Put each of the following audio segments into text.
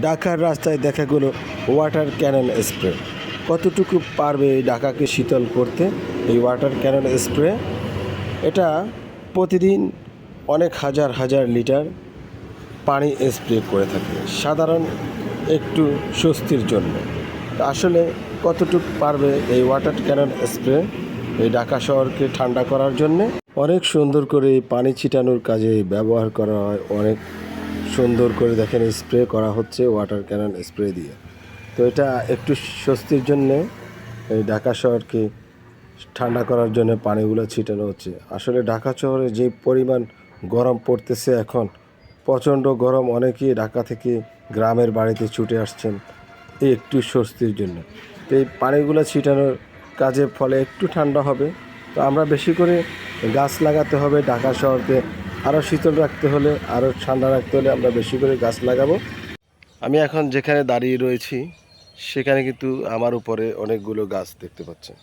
ঢাকার রাস্তায় দেখা গেলো ওয়াটার ক্যানন স্প্রে কতটুকু পারবে এই ঢাকাকে শীতল করতে এই ওয়াটার ক্যানন স্প্রে এটা প্রতিদিন অনেক হাজার হাজার লিটার পানি স্প্রে করে থাকে। সাধারণ একটু স্বস্তির জন্য। আসলে কতটুকু পারবে এই ওয়াটার ক্যানন স্প্রে এই ঢাকা শহরকে ঠান্ডা করার জন্যে? অনেক সুন্দর করে পানি ছিটানোর কাজে ব্যবহার করা হয়, অনেক সুন্দর করে দেখেন স্প্রে করা হচ্ছে ওয়াটার ক্যানন স্প্রে দিয়ে। তো এটা একটু স্বস্তির জন্যে এই ঢাকা শহরকে ঠান্ডা করার জন্য পানিগুলো ছিটানো হচ্ছে। আসলে ঢাকা শহরে যে পরিমাণ গরম পড়তেছে এখন, প্রচণ্ড গরম অনেকেই ঢাকা থেকে গ্রামের বাড়িতে ছুটে আসছেন এই একটু স্বস্তির জন্য। তো এই পানিগুলো ছিটানোর কাজের ফলে একটু ঠান্ডা হবে। তো আমরা বেশি করে গাছ লাগাতে হবে ঢাকা শহরকে আরও শীতল রাখতে হলে আরও ঠান্ডা রাখতে হলে আমরা বেশি করে গাছ লাগাবো। আমি এখন যেখানে দাঁড়িয়ে রয়েছি, সেখানে কিন্তু আমার উপরে অনেকগুলো গাছ দেখতে পাচ্ছেন।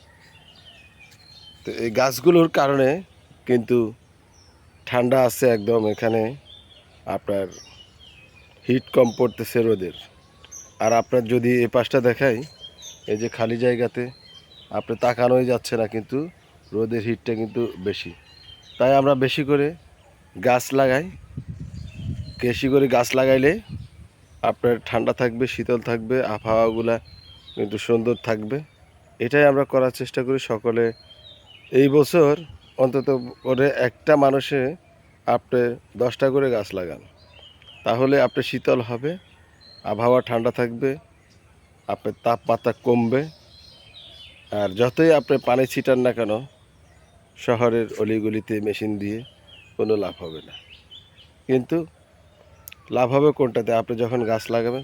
তো এই গাছগুলোর কারণে কিন্তু ঠান্ডা আছে একদম এখানে, আপনার হিট কম পড়তেছে রোদের। আর আপনার যদি এই পাশটা দেখাই, এই যে খালি জায়গাতে, আপনি তাকানোই যাচ্ছে না কিন্তু রোদের হিটটা কিন্তু বেশি। তাই আমরা বেশি করে গাছ লাগাই। বেশি করে গাছ লাগাইলে আপনার ঠান্ডা থাকবে, শীতল থাকবে, আবহাওয়াগুলা কিন্তু সুন্দর থাকবে। এটাই আমরা করার চেষ্টা করি সকলে। এই বছর অন্তত করে একটা মানুষে আপনি দশটা করে গাছ লাগান। তাহলে আপনি শীতল হবে, আবহাওয়া ঠান্ডা থাকবে, আপনার তাপমাত্রা কমবে। আর যতই আপনি পানি ছিটান না কেন, শহরের অলিগলিতে মেশিন দিয়ে কোনো লাভ হবে না। কিন্তু লাভ হবে কোনটাতে? আপনি যখন গাছ লাগাবেন,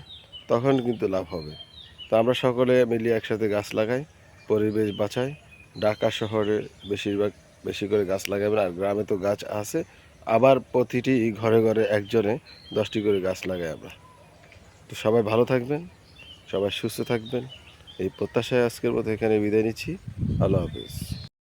তখন কিন্তু লাভ হবে। তো আমরা সকলে মিলিয়ে একসাথে গাছ লাগাই, পরিবেশ বাঁচাই। ঢাকা শহরে বেশিরভাগ বেশি করে গাছ লাগাবেন আর গ্রামে তো গাছ আছে। আবার প্রতিটি ঘরে ঘরে একজনে দশটি করে গাছ লাগাই আমরা। তো সবাই ভালো থাকবেন, সবাই সুস্থ থাকবেন। এই প্রত্যাশায় আজকের মতো এখানে বিদায় নিচ্ছি। আল্লাহ হাফিজ।